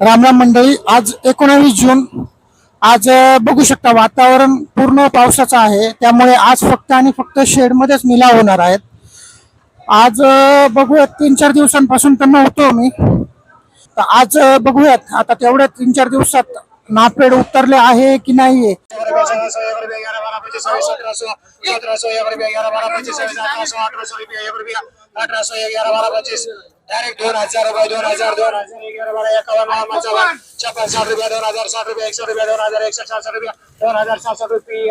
रामराम मंडळी आज एकोणावीस जून. आज बघू शकता वातावरण पूर्ण पावसाचं आहे. त्यामुळे आज फक्त आणि फक्त शेडमध्येच मिलाव होणार आहेत. आज बघूयात तीन चार दिवसांपासून त्यांना होतो मी तर आज बघूयात. आता तेवढ्या तीन चार दिवसात नाफेड उतरले आहे की नाहीये? डायरेक्ट दोन हजार रुपये दोन हजार दोन हजार एकावन्न बावन्न छप्पन साठ रुपया दोन हजार साठ रुपये एकशे रुपया दोन हजार एकशे साठ रुपया दोन हजार सातशे रुपये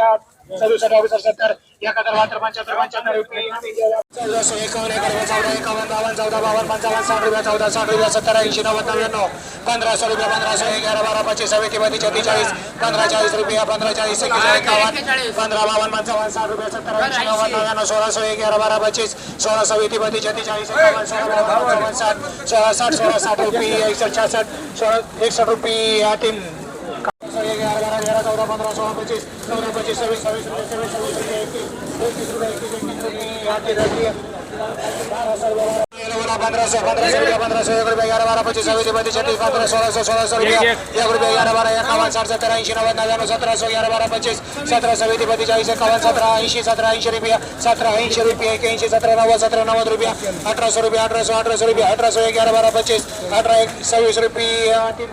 सदुसष्ट अडुसष्ट सत्तर. एकाहत्तर बहात्तर पंच्याहत्तर पंच्याहत्तर रुपये चौदाशे एकावन्न एकावन्न चौदा एकावन्न बावन्न चौदा बावन्न पंचावन्न साठ रुपया चौदा साठ रुपया सत्तर ऐंशी नव्वद नव्याण्णव पंधराशे रुपया पंधराशे एगारह बारा पच्चीस सव्वीस बत्तीस पंधरा चाळीस रुपया पंधरा चाळीस एकवीस एकावन्न पंधरा बावन्न पंचावन्न साठ रुपया सत्तर ऐंशी नव्वद नव्याण्णव सोळाशे एगारह बारा पच्चीस सोळा सव्वीस बत्तीस एकावन्न सोळा बावन्न साठ सोळा साठ सोळा साठ रुपये एकसष्ट छासष्ट सोळा एकसष्ट रुपये तीन बारा तेरा चौदा पंधरा सोळा पंचवीस चौदा पंचवीस सव्वीस सव्वीस रुपये सव्वीस सव्वीस रुपये एकतीस एकतीस रुपये एकतीस एकतीस रुपये अठ्ठीस अठ्ठीस पंधराशे पंधराशे रुपये पंधराशे एक रुपये ग्यारह बारा पच्चीस छत्तीस रुपये एक रुपये ग्यारह बारा एकावन्न साठ सत्तर नव्वद नव्याण्णव सतराशे ग्यारह बारा पच्चीस सतरा सव्वीस बत्तीस चाळीस एकावन्न सतरा ऐंशी सतरा ऐंशी रुपये सतरा ऐंशी रुपये एक्याऐंशी सतरा नव्वद रुपये अठराशे रुपये अठराशे रुपये अठराशे ग्यारह बारा पच्चीस अठरा एक रुपये तीन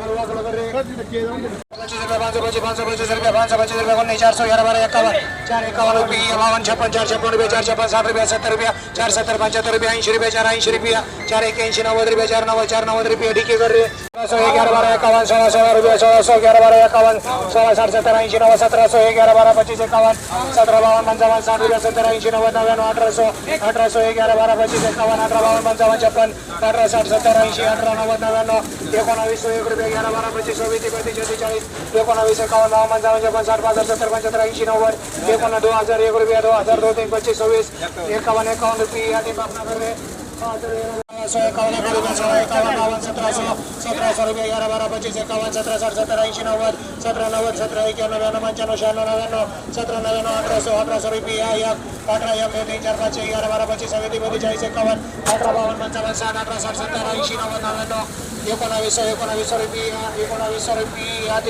पच्चीस रुपये पाचशे पच्चीस रुपये पच्चीस ग्यारह बारा एकावन्न चार रुपये बावन्न छप्पन चार छप्पन रुपये चार छप्पन साठ रुपये सत्तर रुपये चार सत्तर रुपये ऐंशी रुपये चार ऐंशी रुपये चार एक्याऐंशी नव्वद रुपये चार नव्वद चार नव्वद रुपये ठीक आहे कर रे ग्यारह बारा एकावन्न सोळा सोळा रुपये सोळा सो ग्यारह बारा एकावन्न सोळा साठ सत्तर ऐंशी नव्वद सतरा सो ग्यारह बारा पच्चीस एकावन्न सतरा बावन्न पंचावन्न साठ रुपये सत्तर ऐंशी नव्वद नव्याण्णव अठराशे अठराशे ग्यारह बारा पच्चीस एकावन्न अठरा बावन्न पंचावन्न छप्पन अठरा साठ सत्तर ऐंशी अठरा नव्वद नव्याण्णव एकोणावीस एक रुपये ग्यारह बारा पच्चीस सव्वीस बत्तीस छत्तीस चाळीस एकोणावीस एकावन्न बावन्न पंचावन्न छप्पन साठ पासष्ट सत्तर पंच्याहत्तर ऐंशी नव्वद एकोण दोन हजार एक रुपये दोन हजार दोन तीन पच्चीस सव्वीस एकावन्न एकावन्न रुपये या बापना कर एकावन्न एक रुपये सोळा एकावन्न बावन्न सतराशे सतराशे रुपये ग्यारह बारा पच्चीस एकावन्न सतरा साठ सत्तर ऐंशी नव्वद सतरा नव्वद सतरा एक्याण्णव नव्याण्णव पंच्याण्णव शहाण्णव नव्याण्णव सतरा नव्याण्णव अठराशे अठराशे रुपये या एक अठरा एक दोन तीन चार पाचशे ग्यारह बारा पच्चीस सव्वीस बेचाळीस एकावन्न अठरा बावन्न पंचावन्न साठ अठरा साठ सत्तर ऐंशी नव्वद नव्याण्णव एकोणावीस एकोणावीस रुपये एकोणावीस रुपये या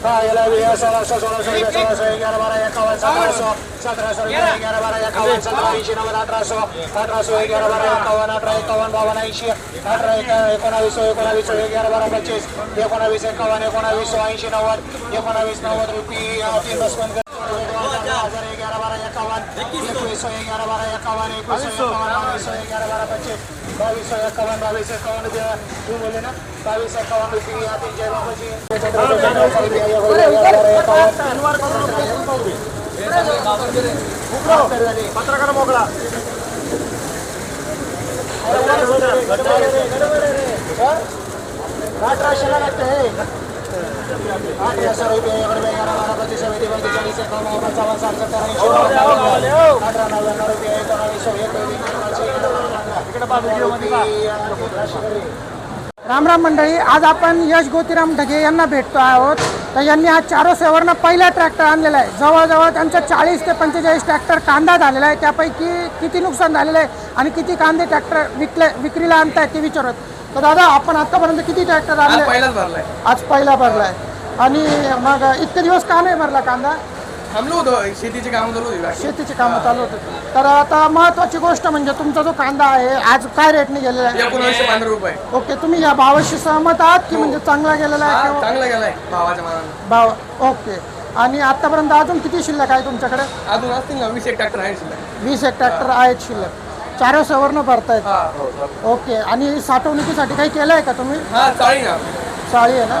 तीन बापना हा याला बी सोळाशे सोळाशे रुपये सोळाशे ग्यारह बारा एकावन्न सतराशे सतराशे रुपये ग्यारह बारा एकावन्न सतरा ऐंशी नव्वद अठराशे अठराशे ग्यारह बारा एकावन्न अठरा एकावन्न बावन्न ऐंशी अठरा एक एकोणावीस एकोणावीस ग्यारह बारा पच्चीस एकोणावीस एकावन्न एकोणावीस ऐंशी नव्वद एकोणावीस नव्वद रुपये तीन बस बंद हजार ग्यारह बारा एकावन्न एकवीस ग्यारह बारा एकावन्न एकवीस एकावन्न बावीस ग्यारह बारा पच्चीस बावीस एकावन्न बावीस एकावन्न रुपये तू बोलले ना बावीस एकावन्न रुपये या तीन जय बाबाजी पत्रकार मोकळा अठराशेला रामराम राम राम मंडळी आज आपण यश गोतीराम ढगे यांना भेटतो आहोत. तर यांनी आज चारो सेवरनं पहिला ट्रॅक्टर आणलेला आहे. जवळजवळ त्यांचा चाळीस ते पंचेचाळीस ट्रॅक्टर कांदा झालेला आहे. त्यापैकी किती नुकसान झालेलं आहे आणि किती कांदे ट्रॅक्टर विकले विक्रीला आणतायत ते विचारत. तर दादा आपण आतापर्यंत किती ट्रॅक्टर आणले? पहिलाच भरलाय. आज पहिला भरलाय. आणि मग इतके दिवस का नाही भरला कांदा? थांबलो होतो शेतीची कामं चालू होती शेतीची कामं चालू होते. तर आता महत्वाची गोष्ट म्हणजे तुमचा जो कांदा आहे आज काय रेटने गेलेला आहे? एकोणीसशे पंधरा रुपये. ओके तुम्ही या भावाशी सहमत आहात की म्हणजे चांगला गेलेला आहे हा चांगला गेलाय भावाच्या मनानं. भाव ओके. आणि आतापर्यंत अजून किती शिल्लक आहे तुमच्याकडे? अजून असतील ना वीस एक ट्रॅक्टर आहे शिल्लक. वीस एक ट्रॅक्टर आहेत शिल्लक. चारा सवर्ण भरतायत. हा हो, ओके आणि साठवणुकीसाठी काही केलं आहे का तुम्ही? हा चाळी ना. चाळी आहे ना?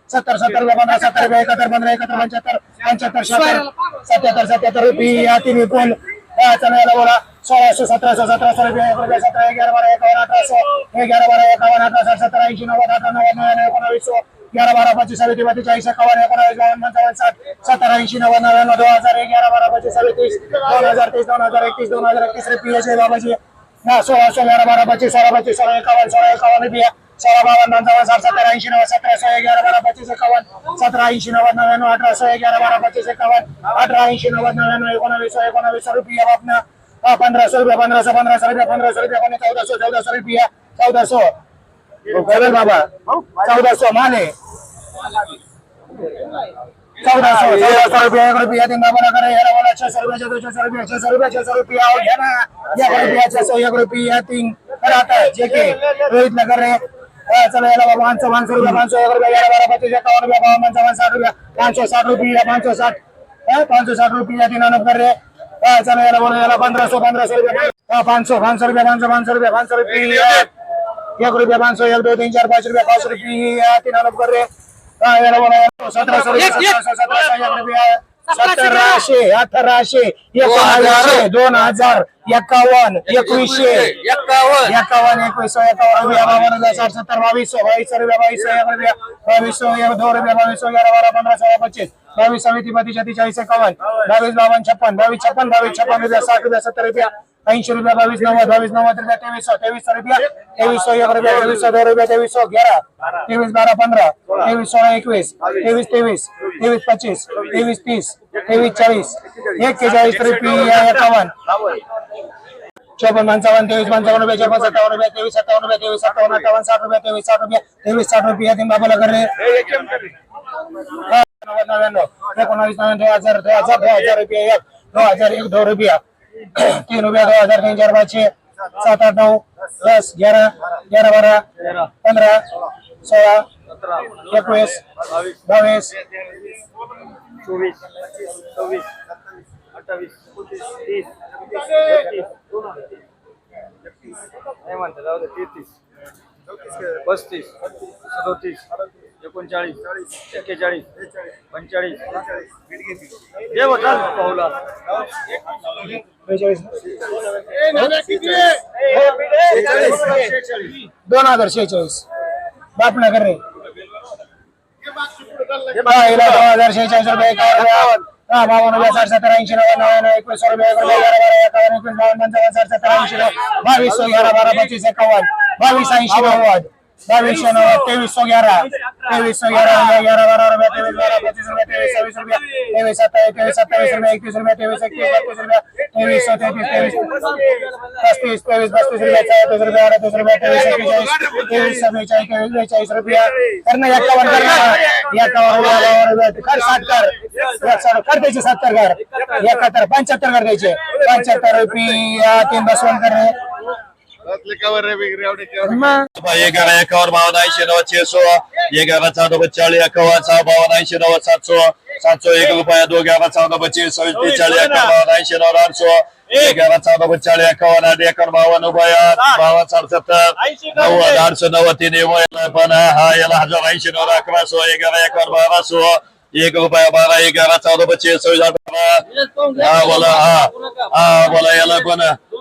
सत्तर सत्तर पंधरा सत्तर एकाहत्तर पंधरा एकाहत्तर पंच्याहत्तर पंच्याहत्तर शहात्तर सत्याहत्तर सत्याहत्तर रुपये या तीन कोण चला बोला. सोळाशे सतराशे सतराशे रुपये सतरा एगारह बारा एकावन्न अठराशे एगारह बारा एकावन्न अठरा साठ सत्तर ऐंशी नव्वद अठरा नव्वद नव्याण्णव एकोणावीस ग्यारह बारा पच्चीस सव्वीस बत्तीस चाळीस एकावन्न एकोणावीस बावन्न पंचावन्न साठ सत्तर ऐंशी नव्वद नव्याण्णव दोन हजार एक ग्यारह बारा पच्चीस सव्वीस दोन हजार तेवीस दोन हजार एकतीस दोन हजार एकतीस रुपये असे बाबाजी. हा सोळा सोळा ग्यारह बारा पच्चीस सोळा पच्चीस सोळा एकावन्न सोळा एकावन्न रुपये. सोळा बावन्न पंचावन्न साठ सत्तर ऐंशी नव्वद सतरा सोळा ग्यारह बारा पच्चीस एकावन्न सतरा ऐंशी नव्वद नव्याण्णव अठरा सोळा ग्यारह बारा पच्चीस एकावन्न अठरा ऐंशी नव्वद नव्याण्णव एकोणावीस एकोणावीस रुपये बापना हा पंधराशे रुपये पंधराशे रुपये पंधराशे रुपये कोणी चौदाशे चौदाशे रुपये चौदाशे. करेल बाबा. चौदाशे माने चौदाशे चौदाशे रुपये एक रुपया तीन बाबा करे. याला बोला छे रुपये छे छे रुपये रुपये रुपया. ना. एक रुपया रुपया तीन. रोहित नगर रे हा, चला याला बाबा पाचशे पाचशे रुपये पाचशे एक रुपया ग्यारह बारा पच्चीस एकावन्न रुपया बावन्न पंचावन्न साठ रुपया पाचशे साठ रुपया पाचशे साठ. हा, पाचशे साठ रुपया तीन नंबर रे. हा, चला याला बोला याला पंधराशे पंधराशे रुपये हा, पाचशे पाचशे रुपये पाचशे पाचशे रुपये पाचशे रुपये एक रुपया पाच सौ एक दो तीन चार पाच रुपया पाच रुपये तीन नंबर रे. हा, याला बोला सतराशे रुपये सतराशे सतराशे एक रुपया सतराशे अठराशे एकोणावीसशे दोन हजार. एकावन्न एकवीसशे. एक्कावन्न एकावन्न. एकवीस एकावन्न रुपया बावन्न रुपया साठ सत्तर बावीस बावीस रुपया बावीस एक रुपया बावीस दोन रुपया बावीस ग्यारह बारा पंधरा सोळा पच्चीस. बावीस सव्वीस बत्तीस छत्तीस एकावन्न. बावीस बावन्न छप्पन बावीस छप्पन बावीस छप्पन रुपया साठ रुपया सत्तर रुपया ऐंशी रुपया बावीस नव्वद बावीस नव्वद रुपया तेवीस तेवीस रुपया तेवीस एक रुपया तेवीस दोन रुपया तेवीस ग्यारह तेवीस बारह पंद्रह तेवीस सोळा एकवीस तेवीस तेवीस तेवीस पच्चीस तेवीस तीस तेवीस चाळीस एक्केचाळीस रुपया एकावन्न. चौपन्न पंचावन्न तेवीस पंचावन्न रुपये चौपन्न सत्तावन्न रुपये तेवीस सत्तावन्न रुपये तेवीस सत्तावन्न अठ्ठावन्न साठ रुपये तेवीस साठ रुपये तेवीस साठ रुपये तीन बाबाला कर रे. नव्याण्णव एकोणावीस नव्याण्णव दोन हजार दोन हजार दोन हजार रुपये एक दोन हजार एक दोन रुपया. तीन रुपया दोन हजार तीन चार पाचशे सात आठ नऊ दस ग्यारह ग्यारह बारह पंद्रह सोलह एकवीस बावीस चौबीस चौबीस अठ्ठावीस तीस एकतीस. नाही म्हणता तेहतीस पस्तीस सदोतीस एकोणचाळीस एक्केचाळीस पंचेचाळीस. पाहुला. दोन हजार शेहेचाळीस. बापनगर रे हा, हजार शेहेचाळीस रुपये हा बावन्न रुपये साठ सत्तर ऐंशी नव्याण्णव एकवीस रुपये एकावन्न एकवीस बावन्न पंचावन्न साठ सत्तर ऐंशी बावीस सौ ग्यारह बारा पच्चीस एकावन्न बावीस ऐंशी नव्वद. बावीस सौ नव्वद तेवीस सौ ग्यारह तेवीस सौ ग्यारह ग्यारह बारह रुपये तेवीस बारह पच्चीस रुपये तेवीस छब्बीस रुपये तेवीस सत्ताईस तेवीस सत्ताईस रुपये एकतीस रुपये तेवीस एकतीस बत्तीस रुपये तेवीस सौ तेतीस तेवीस पस्तीस तेवीस पस्तीस रुपये चौतीस रुपये अडतीस रुपये तेवीस एक्केचाळीस तेवीस बेचाळीस तेवीस बेचाळीस रुपये कर ना एकावन्न कर ना एकावन्न बावन्न रुपये कर साठ कर कर त्याचे सत्तर कर एकाहत्तर पंच्याहत्तर कर त्याचे पंच्याहत्तर रुपये तीन बसवून कर रे मग ग्यारह एकावन्न बावन ऐंशी नव्वद छे सौ ग्यारह चौदह पचास एकावन्न सहा बावन ऐंशी नव्वद सात सो सात सौ एक रुपया दो ग्यारह चौदह पच्चीस सव्वीस तीस चालीस एकावन्न बावन ऐंशी आठ सौ ग्यारह चौदह पचास एकावन्न आठ एकावन्न बावन्न रुपया बावन साठ सत्तर. नव्वद आठ सौ नव्वद तीन पण हा याला हजार ऐंशी नव्वद अकरा सो ग्यारह एकावन्न बारा सौ एक रुपया बारा ग्यारह चौदह पच्चीस सव्वीस हा बोला हा. हा बोला याला पण.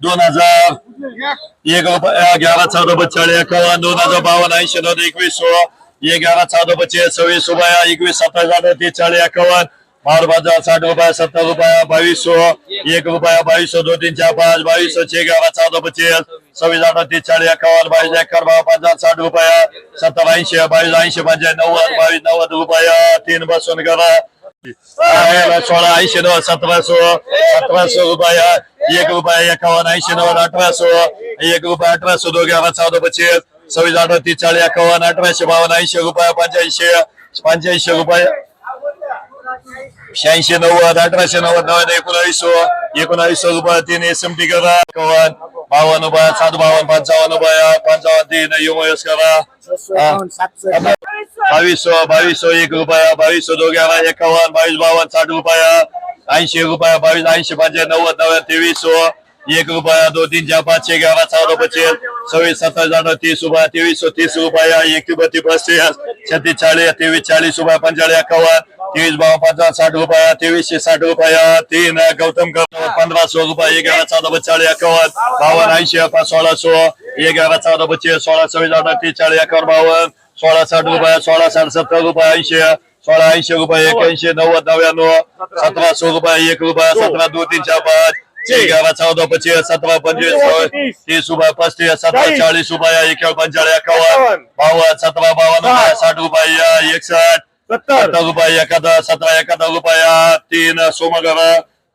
दोन हजार एक रुपया ग्यारह चौदह बच्चाळीस एकावन्न दोन हजार बावन ऐंशी नव्वद एकवीस सो ग्यारह चौदह पच्चीस सव्वीस रुपया एकवीस सत्तावीस हजार तीस चाळीस एकावन्न बार बाजार साठ रुपया सत्तर रुपया बावीस सो एक रुपया बावीस सौ दो तीन चार पाँच बावीस सौ छह ग्यारह चौदह पच्चीस सव्वीस आठ तीस चाळीस एकावन्न बावीस एकर बाबा हजार साठ रुपया सत्तर ऐंशी बावीस ऐंशी पंचायत नव्वद बावीस नव्वद रुपया तीन बसून करा. सोळा ऐंशी नव्वद सतराशे सतराशे रुपया एक रुपया एकावन्न ऐंशी नव्वद अठरा सो एक रुपया अठराशे दोघे अकरा चौदा पच्चीस सव्वीस अडतीस चाळीस एकावन्न अठराशे बावन्न ऐंशी रुपया पंच्याऐंशी पंच्याऐंशी रुपये शहाऐंशी नव्वद अठराशे नव्वद नव्वद एकोणावीसशे एकोणावीसशे रुपये तीन एस एम टी करा एकावन्न बावन्न रुपया सात बावन्न पंचावन्न रुपया पंचावन्न तीन युमयस करा हा. बावीसशे बावीसशे एक रुपया बावीसशे दोघ्याला एकावन्न बावीस बावन्न साठ रुपया ऐंशी रुपया बावीस ऐंशी पाचशे नव्वद नव्वद तेवीसशे एक रुपया दोन तीन चार पाचशे ग्यारह चौदा पच्चीस सव्वीस सत्तावीस अठरा तीस रुपया तेवीस तीस रुपया एक बत्तीस पस्तीस छत्तीस चाळीस तेवीस चाळीस रुपया पंचाळीस एकावन्न तेवीस बावन्न पंचावन्न साठ रुपया तेवीसशे साठ रुपया तीन गौतम गौतम पंधराशे रुपये एगारा चौदा पचाळीस एकावन्न बावन्न ऐंशी पाच सोळाशे एगारा चौदा बच्चे सोळा सव्वीस अठरा तीस चाळीस एकावन्न बावन्न सोळा साठ रुपया सोळा साठ सत्तर रुपये ऐंशी सोळा ऐंशी रुपये एक्याऐंशी नव्वद नव्याण्णव सतराशे रुपये एक रुपया सतरा दोन तीन चार पाच एगारा चौदा पच्चीस सतरा पंचवीस तीस रुपये पस्तीस सतरा चाळीस रुपया एकावन्न पंचाळीस एकावन्न बावन्न सतरा बावन्न रुपया साठ रुपया एकसष्ट सत्तर रुपया एखादा सतरा एखादा रुपया तीन सोमगर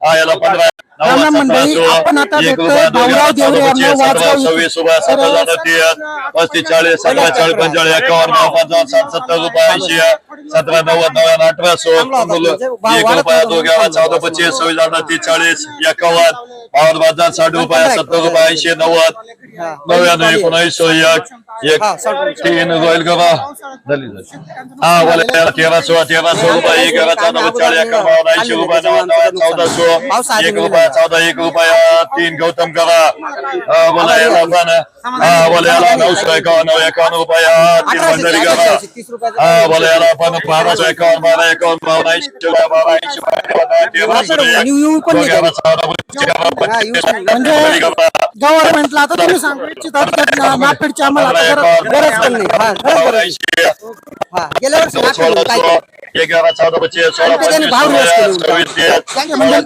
हा याला पंधरा राम राम मंडळी आपण आता बघतोय भाऊराव देवरे यांना वाजगाव इथे. सव्वीस हजार तीस पस्तीस चाळीस सतरा चाळीस पंचाळीस एकावन्न नऊ पंचावन्न साठ सत्तर रुपये ऐंशी सतरा नव्वद नव्याण्णव अठराशे एक रुपया दोन ग्यारा चौदा पच्चीस सव्वीस अठरा तीस चाळीस एकावन्न बावन्न बाजार साठ रुपया सत्तर रुपये ऐंशी नव्वद नव्याण्णव एकोणऐंशी एक एक तीन रोयल गवा हा बोला तेरा सोळा तेरा सो रुपये एक ऐंशी रुपये चौदा एक रुपया चौदा एक रुपया तीन गौतम करा हा बोला याला हा बोला याला नऊशे एकावन्न एकावन्न रुपया तीन भंडारी करा हा बोला याला पण बाराशे एकावन्न बारा एकावन्न बावन्न ऐंशी बारा ऐंशी ग्यारा चौदा गव्हर्नमेंटला आता तुम्ही सांगू इच्छित आहात ना- आम्हाला आता गरज- गरज पण नाही हा, खरं गरज नाही. गेल्या वर्षी काय केलं? पच्चीस सोळा त्यांनी भाव. सव्वीस तीस म्हणजे-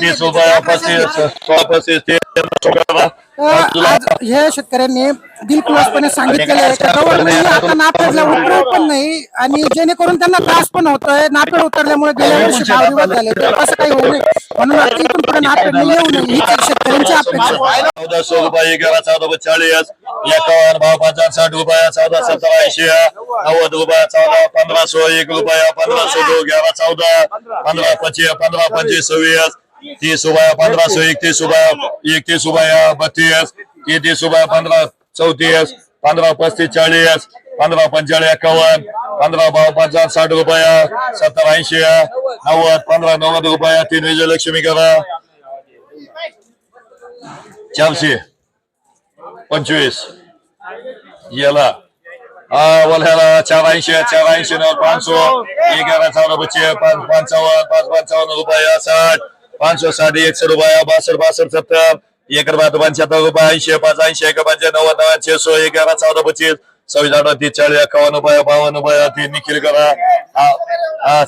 तीस रुपया पस्तीस सोळा पस्तीस तीस सोळा तर आज हे शेतकऱ्यांनी दिलखुलासपणे सांगितलेलं आहे का गव्हर्नमेंट आता नापेडला उतरव पण नाही आणि जेणेकरून त्यांना त्रास पण होतोय नापेड उतरल्यामुळे गेल्या वर्षी भाव विवाद झाले तर असं काही होऊ नये म्हणून आता इथून पुढे नापेड येऊ नये हीच शेतकऱ्यांची अपेक्षा. चौदाशे रुपये चौदा चाळीस एकावन्न भाव पाच साठ रुपया चौदा सत्तर ऐंशी नव्वद रुपया चौदा पंधराशे एक रुपया पंधराशे दो ग्यारा चौदा पंधरा पच्चीस पंधरा पंचवीस सव्वीस तीस पंधरा पंधराशे एकतीस रुपया एकतीस रुपया बत्तीस तेहतीस रुपया पंधरा चौतीस पंधरा पस्तीस चाळीस पंधरा पंचाळीस एकावन्न पंधरा भाव पंचावन्न साठ रुपया सत्तर ऐंशी नव्वद पंधरा नव्वद रुपया तीन विजयलक्ष्मी करा. चारशे पंचवीस. याला. हा बोलायला चार ऐंशी चार ऐंशी नऊ पाचशे. एगारा चौदा बच्चे पाच पंचावन्न पाच पंचावन्न रुपया साठ. पाचशे साठ एकशे रुपया बासष्ट बासठ सत्तर एक रुपया पंच्याहत्तर रुपया ऐंशी पाच एक पंचे नव्वद नव्वद सौ एगारा चौदा पच्चीस सव्वीस अठरा तीस चाळीस एकावन्न रुपया बावन्न रुपया तीन निखिल करा हा हा